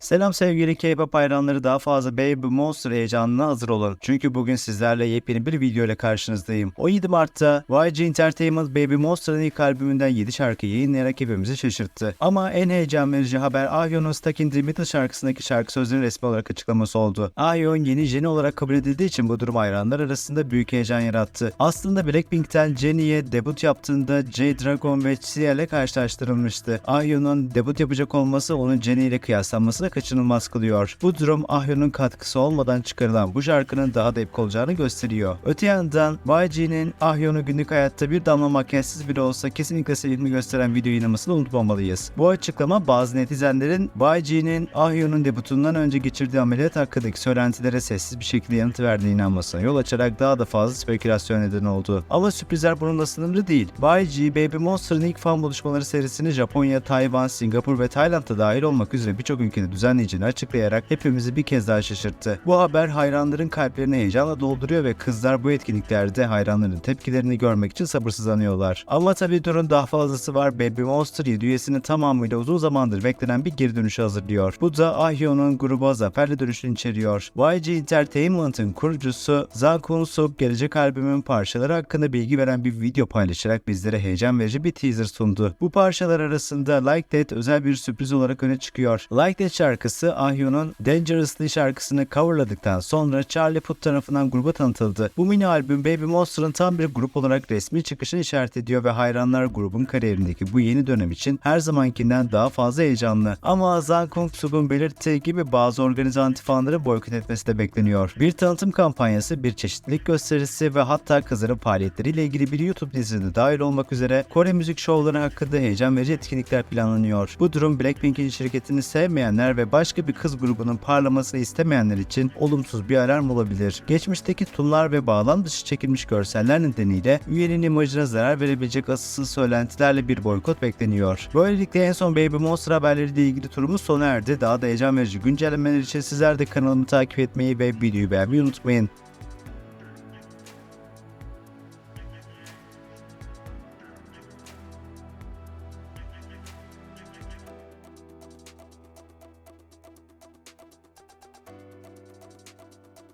Selam sevgili K-pop hayranları daha fazla Baby Monster heyecanına hazır olun. Çünkü bugün sizlerle yepyeni bir video ile karşınızdayım. 17 Mart'ta YG Entertainment Baby Monster'ın ilk albümünden 7 şarkı yayınlayarak hepimizi şaşırttı. Ama en heyecan verici haber Ahyeon'un Stuck in the Middle şarkısındaki şarkı sözlerinin resmi olarak açıklaması oldu. Ahyeon yeni Jennie olarak kabul edildiği için bu durum hayranlar arasında büyük heyecan yarattı. Aslında Blackpink'ten Jennie'ye debut yaptığında J-Dragon ve Sia ile karşılaştırılmıştı. Ahyeon'un debut yapacak olması onun Jennie ile kıyaslanmasını kaçınılmaz kılıyor. Bu durum Ahyeon'un katkısı olmadan çıkarılan bu şarkının daha da epik olacağını gösteriyor. Öte yandan YG'nin Ahyeon'u günlük hayatta bir damla makyajsız bile olsa kesinlikle sevdiğini gösteren video yayınlamasını unutmamalıyız. Bu açıklama bazı netizenlerin YG'nin Ahyeon'un debutundan önce geçirdiği ameliyat hakkındaki söylentilere sessiz bir şekilde yanıt verdiğine inanmasına yol açarak daha da fazla spekülasyon neden oldu. Ama sürprizler bununla sınırlı değil. YG, Baby Monster'ın ilk fan buluşmaları serisini Japonya, Tayvan, Singapur ve Tayland'da dahil olmak üzere birçok ülkede düzenleyeceğini açıklayarak hepimizi bir kez daha şaşırttı. Bu haber hayranların kalplerini heyecanla dolduruyor ve kızlar bu etkinliklerde hayranların tepkilerini görmek için sabırsızlanıyorlar. Ama tabii durun daha fazlası var. Baby Monster 7 üyesinin tamamıyla uzun zamandır beklenen bir geri dönüşü hazırlıyor. Bu da Ahyeon'un gruba zaferle dönüşünü içeriyor. YG Entertainment'ın kurucusu Jang Kun-suk gelecek albümün parçaları hakkında bilgi veren bir video paylaşarak bizlere heyecan verici bir teaser sundu. Bu parçalar arasında Like That özel bir sürpriz olarak öne çıkıyor. Like That şarkısı Ahyeon'un Dangerously şarkısını coverladıktan sonra Charlie Puth tarafından gruba tanıtıldı. Bu mini albüm Baby Monster'ın tam bir grup olarak resmi çıkışını işaret ediyor ve hayranlar grubun kariyerindeki bu yeni dönem için her zamankinden daha fazla heyecanlı. Ama Jang Kung-suk'un belirttiği gibi bazı organize fanları boykot etmesi de bekleniyor. Bir tanıtım kampanyası, bir çeşitlilik gösterisi ve hatta kızların faaliyetleriyle ilgili bir YouTube dizisinde dahil olmak üzere Kore müzik şovları hakkında heyecan verici etkinlikler planlanıyor. Bu durum Blackpink'in şirketini sevmeyenler ve başka bir kız grubunun parlamasını istemeyenler için olumsuz bir alarm olabilir. Geçmişteki tunlar ve bağlam dışı çekilmiş görseller nedeniyle üyenin imajına zarar verebilecek asılsız söylentilerle bir boykot bekleniyor. Böylelikle en son Baby Monster haberleriyle ilgili turumuz sona erdi. Daha da heyecan verici güncellemeler için sizler de kanalımı takip etmeyi ve videoyu beğenmeyi unutmayın.